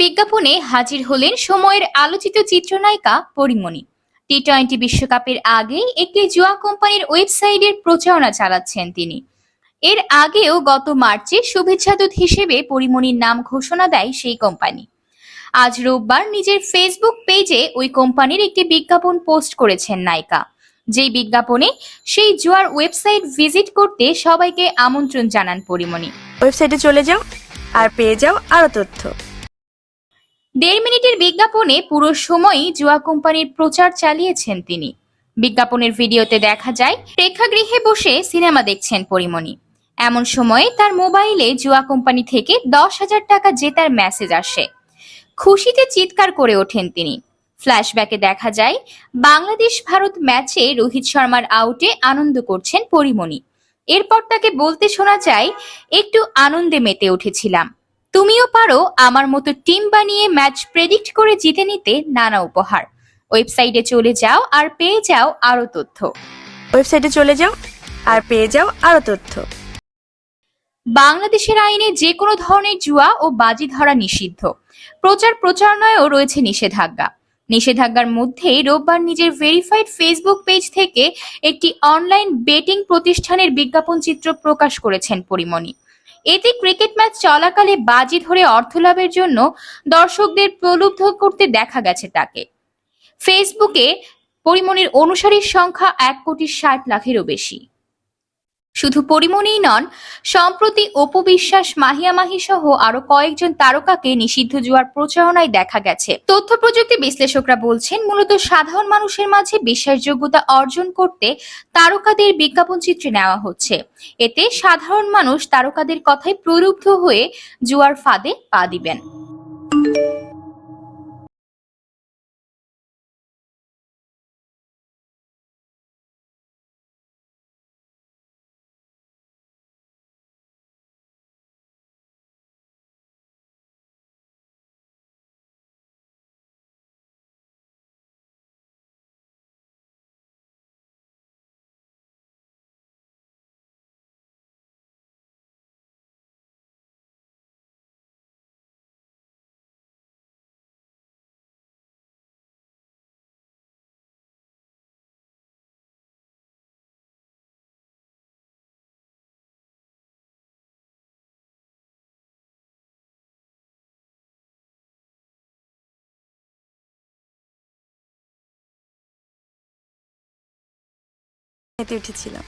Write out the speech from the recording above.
বিজ্ঞাপনে হাজির হলেন সময়ের আলোচিত চিত্রনায়িকা পরিমণি। টি টোয়েন্টি বিশ্বকাপের আগে একটি জুয়া কোম্পানির ওয়েবসাইটের প্রচারণা চালাচ্ছেন তিনি। এর আগেও গত মার্চে শুভেচ্ছাদূত হিসেবে পরিমণির নাম ঘোষণা দেয় সেই কোম্পানি। আজ রোববার নিজের ফেসবুক পেজে ওই কোম্পানির একটি বিজ্ঞাপন পোস্ট করেছেন নায়িকা। যেই বিজ্ঞাপনে সেই জুয়ার ওয়েবসাইট ভিজিট করতে সবাইকে আমন্ত্রণ জানান পরিমণি। ওয়েবসাইটে চলে যাও আর পেয়ে যাও আরও তথ্য। দেড় মিনিটের বিজ্ঞাপনে পুরো সময়ই জুয়া কোম্পানির প্রচার চালিয়েছেন তিনি। বিজ্ঞাপনের ভিডিওতে দেখা যায় প্রেক্ষাগৃহে বসে সিনেমা দেখছেন পরিমণি। এমন সময়ে তার মোবাইলে জুয়া কোম্পানি থেকে দশ হাজার টাকা জেতার মেসেজ আসে। খুশিতে চিৎকার করে ওঠেন তিনি। ফ্ল্যাশব্যাকে দেখা যায় বাংলাদেশ ভারত ম্যাচে রোহিত শর্মার আউটে আনন্দ করছেন পরিমণি। এরপর তাকে বলতে শোনা যায়, একটু আনন্দে মেতে উঠেছিলাম। তুমিও পারো আমার মতো টিম বানিয়ে ম্যাচ প্রেডিক্ট করে জিতে নিতে নানা উপহার। ওয়েবসাইটে চলে যাও আর পেয়ে যাও আরও তথ্য। ওয়েবসাইটে চলে যাও আর পেয়ে যাও আরও তথ্য। বাংলাদেশের আইনে যে কোনো ধরনের জুয়া ও বাজি ধরা নিষিদ্ধ। প্রচার প্রচারণায়ও রয়েছে নিষেধাজ্ঞা। নিষেধাজ্ঞার মধ্যেই রোববার নিজের ভেরিফাইড ফেসবুক পেজ থেকে একটি অনলাইন বেটিং প্রতিষ্ঠানের বিজ্ঞাপন চিত্র প্রকাশ করেছেন পরিমণি। এতে ক্রিকেট ম্যাচ চলাকালে বাজি ধরে অর্থ লাভের জন্য দর্শকদের প্রলুব্ধ করতে দেখা গেছে তাকে। ফেসবুকে পরিমণির অনুসারীর সংখ্যা এক কোটি ষাট লাখেরও বেশি। শুধু পরিমণিই নন, সম্প্রতি অপু বিশ্বাস, মাহিয়া মাহি সহ আরও কয়েকজন তারকাকে নিষিদ্ধ জুয়ার প্রচারণায় দেখা গেছে। তথ্য প্রযুক্তি বিশ্লেষকরা বলছেন, মূলত সাধারণ মানুষের মাঝে বিশ্বাসযোগ্যতা অর্জন করতে তারকাদের বিজ্ঞাপন চিত্রে নেওয়া হচ্ছে। এতে সাধারণ মানুষ তারকাদের কথায় প্রলুব্ধ হয়ে জুয়ার ফাঁদে পা দিবেন। মেতে উঠেছিলাম।